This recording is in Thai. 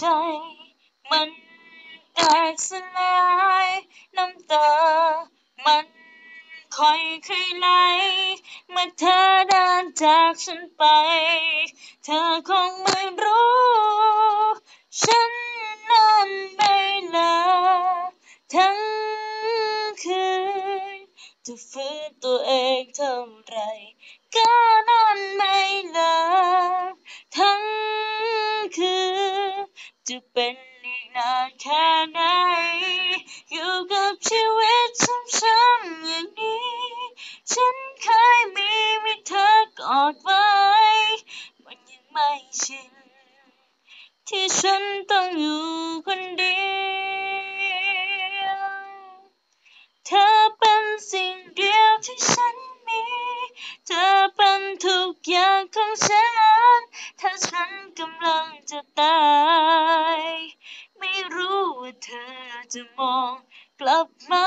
ใจ มันแตกสลายน้ำตา มันค่อยค่อยไหลเมื่อเธอเดินจากฉันไป เธอคงไม่รู้ ฉันนั้นไม่ลาทั้งคืนจะฟื้นตัวเองเท่าไร จะเป็นอีกนานแค่ไหน อยู่กับชีวิตช้ำๆอย่างนี้ ฉันเคยมีมีเธอกอดไว้ มันยังไม่ชิน ที่ฉันต้องอยู่คนเดียว เธอเป็นสิ่งเดียวที่ฉันมี เธอเป็นทุกอย่างของฉัน จะมองกลับมา